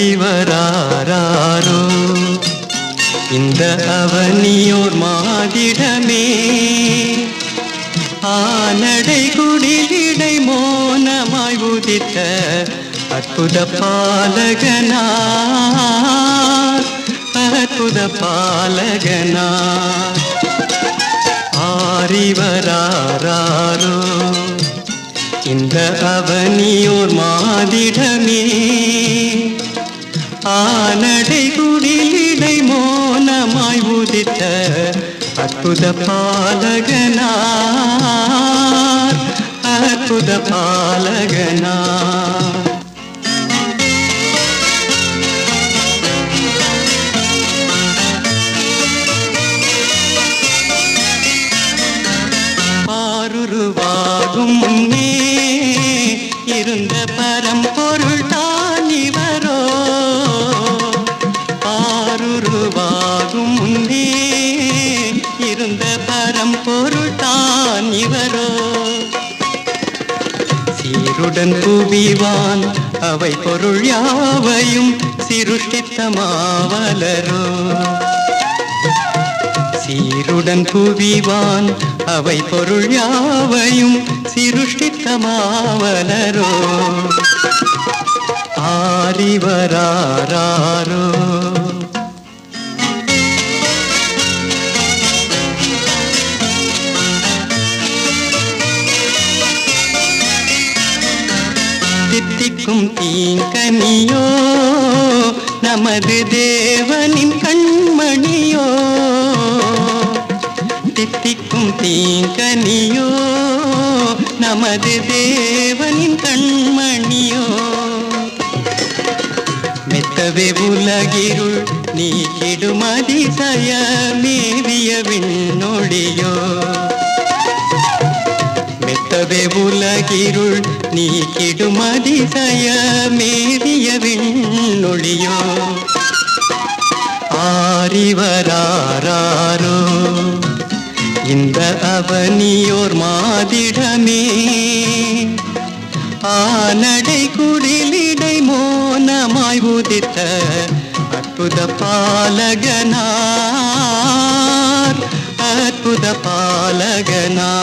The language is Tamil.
ஆரிவராரோ இந்த அவனியோர் மாதிடமே ஆனடை குடிலிடை மோனமாய் உதித்த அற்புத பாலகனார். அற்புத பாலகனார். ஆரிவராரோ இந்த அவனியோர் மாதிடமே ஆனடை குடிலிடை மோனமாய் உதித்த அற்புத பாலகனார். அற்புத பாலகனார். பாருருவாகும் இருந்த பரம்பொருள் தான் இவரோ. சீருடன் புவிவான் அவை பொருள் யாவையும் சிருஷ்டித்த மாவலரோ. சீருடன் புவிவான் அவை பொருள் யாவையும் சிருஷ்டித்த மாவலரோ. ஆரிவராரோ தித்திக்கும் தீங்கனியோ நமது தேவனின் கண்மணியோ. தித்திக்கும் தீங்கனியோ நமது தேவனின் கண்மணியோ. மெத்தவே உலகிருள் நீ அதிசய மேவிய விண்ணொழியோ உலகிருள் நீக்கிடும் அதிசய மேறிய விண்ணொழியோ? ஆரிவராரோ இந்த அவனியோர் மாதிடமே. ஆனடை குடிலிடை மோனமாய் உதித்த அற்புத பாலகனார் அற்புத பாலகனார்.